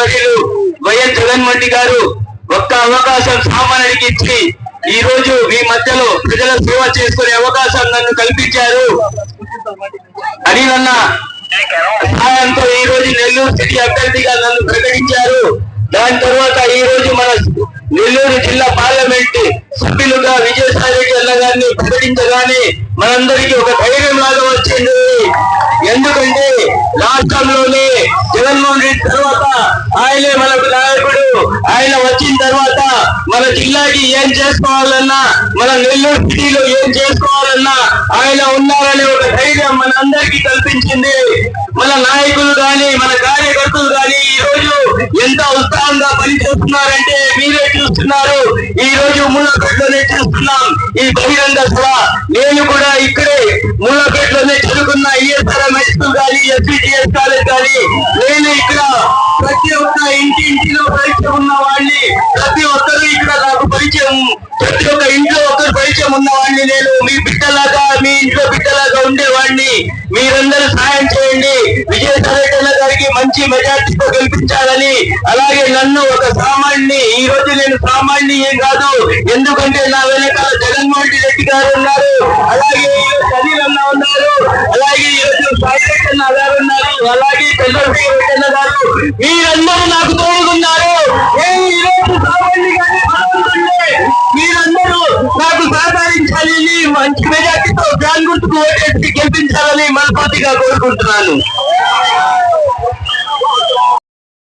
YS Jaganmohan గారు ఒక్క అవకాశం సామాన్యుడికి ఇచ్చి ఈ రోజు మీ మధ్యలో ప్రజల సేవ చేసుకునే అవకాశం నన్ను కల్పించారు. అడిగన్న సహాయంతో ఈ రోజు నెల్లూరు సిటీ అభ్యర్థిగా నన్ను ప్రకటించారు. దాని తర్వాత ఈ రోజు మన నెల్లూరు జిల్లా పార్లమెంట్ సభ్యులుగా విజయసాయి రెడ్డి అన్న గారిని ప్రకటించగానే మనందరికీ ఒక ధైర్యం లాగా వచ్చింది. ఎందుకంటే రాష్ట్రంలోనే జగన్మోహన్ రెడ్డి తర్వాత ఆయనే మనకు నాయకుడు. ఆయన వచ్చిన తర్వాత మన జిల్లాకి ఏం చేసుకోవాలన్నా మన నెల్లూరు సిటీలో ఏం చేసుకోవాలన్నా ఆయన ఉన్నారనే ఒక ధైర్యం మన కల్పించింది. మన నాయకులు కానీ మన ఉత్సాహంగా మీరే చూస్తున్నారు. ఈ రోజు మూలపేటలోనే చూస్తున్నాం. ఈ బహిరంగ సభ. నేను కూడా ఇక్కడే మూలపేటలోనే చదువుకున్న ఈఎస్ఆర్ హై స్కూల్ కానీ ఎస్పీటీఎస్ కాలేజ్ కానీ నేను ఇక్కడ ప్రతి ఒక్క ఇంటి ఇంటిలో పరిచయం ఉన్న వాడిని ప్రతి ఒక్కరు ఇక్కడ నాకు పరిచయం ప్రతి ఒక్క ఇంట్లో ఒక్కరు పరిచయం ఉన్న వాడిని నేను మీ బిడ్డలాగా మీ ఇంట్లో బిడ్డలాగా ఉండేవాడిని. మీరందరూ సాయం చేయండి. విజయసాయిరెడ్డి మంచి మెజార్టీతో గెలిపించాలని అలాగే నన్ను ఒక సామాన్యుని ఈ రోజు నేను సామాన్యుని ఏం కాదు ఎందుకంటే నా వెనకాల జగన్మోహన్ రెడ్డి గారు ఉన్నారు. అలాగే ఈ అనిల్ అన్న ఉన్నారు. అలాగే ఈ రోజు సాయిరెడ్డి అన్న గారు ఉన్నారు. అలాగే చంద్రబాబు రెడ్డి అన్న గారు. మీరందరూ నాకు తోడుకున్నారు మీరందరూ నాకు సహకరించాలని మంచి మెజార్టీతో జాన్ గుర్తుకు ఓటేసి గెలిపించాలని మనస్ఫూర్తిగా కోరుకుంటున్నాను.